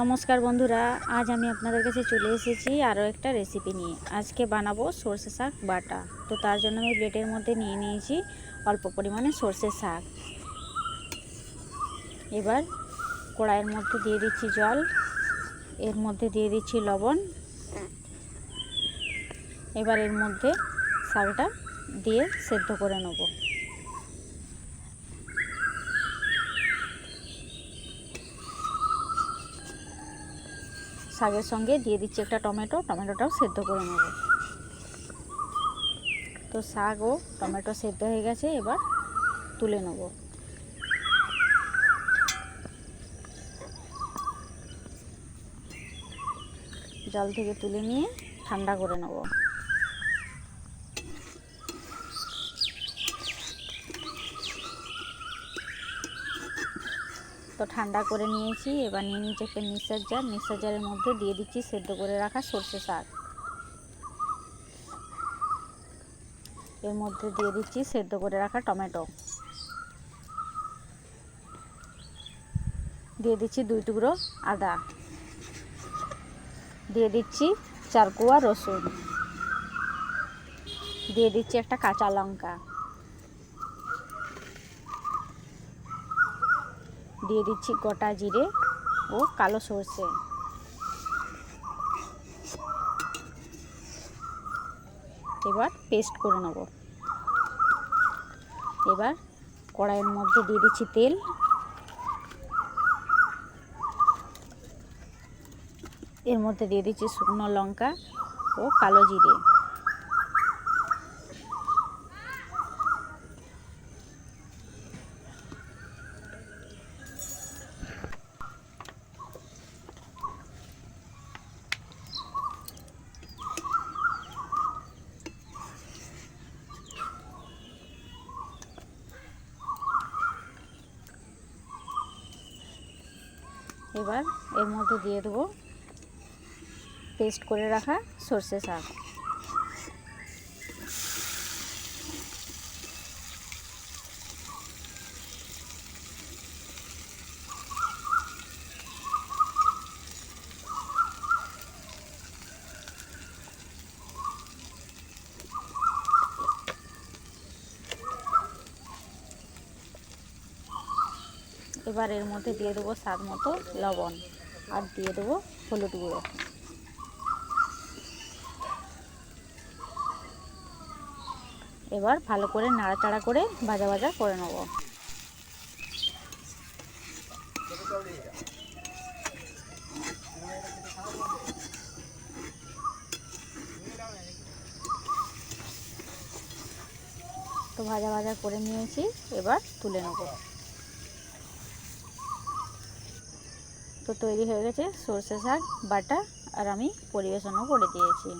নমস্কার বন্ধুরা, আজ আমি আপনাদের কাছে চলে এসেছি আরও একটা রেসিপি নিয়ে। আজকে বানাবো সর্ষে শাক বাটা। তো তার জন্য আমি প্লেটের মধ্যে নিয়ে নিয়েছি অল্প পরিমাণে সর্ষে শাক। এবার কড়াইয়ের মধ্যে দিয়ে দিচ্ছি জল, এর মধ্যে দিয়ে দিচ্ছি লবণ। এবার এর মধ্যে শাকটা দিয়ে সেদ্ধ করে নেব। শাকের সঙ্গে দিয়ে দিচ্ছি একটা টমেটো, টমেটোটাও সেদ্ধ করে নেব। তো শাক ও টমেটো সেদ্ধ হয়ে গেছে, এবার তুলে নেব। জল থেকে তুলে নিয়ে ঠান্ডা করে নেব। তো ঠান্ডা করে নিয়েছি। এবার নিয়ে নিচ্ছি একটা মিক্সার জার মিক্সার জারের মধ্যে দিয়ে দিচ্ছি সেদ্ধ করে রাখা সর্ষে শাক। এর মধ্যে দিয়ে দিচ্ছি সেদ্ধ করে রাখা টমেটো। দিয়ে দিচ্ছি দুই টুকরো আদা। দিয়ে দিচ্ছি চারকুয়া রসুন। দিয়ে দিচ্ছি একটা কাঁচা লঙ্কা। দিয়ে দিচ্ছি গোটা জিরে ও কালো সর্ষে। এবার পেস্ট করে নেব। এবার কড়াইয়ের মধ্যে দিয়ে দিচ্ছি তেল। এর মধ্যে দিয়ে দিচ্ছি শুকনো লঙ্কা ও কালো জিরে। এবার এর মধ্যে দিয়ে দেবো পেস্ট করে রাখা সর্ষে শাক। এবার এর মধ্যে দিয়ে দেবো স্বাদ মতো লবণ আর দিয়ে দেবো হলুদ গুঁড়ো। এবার ভালো করে নাড়াচাড়া করে ভাজা ভাজা করে নেব। তো ভাজা ভাজা করে নিয়েছি, এবার তুলে নেব। তো তৈরি হয়ে গেছে সর্ষে শাক বাটা আর আমি পরিবেশনও করে দিয়েছি।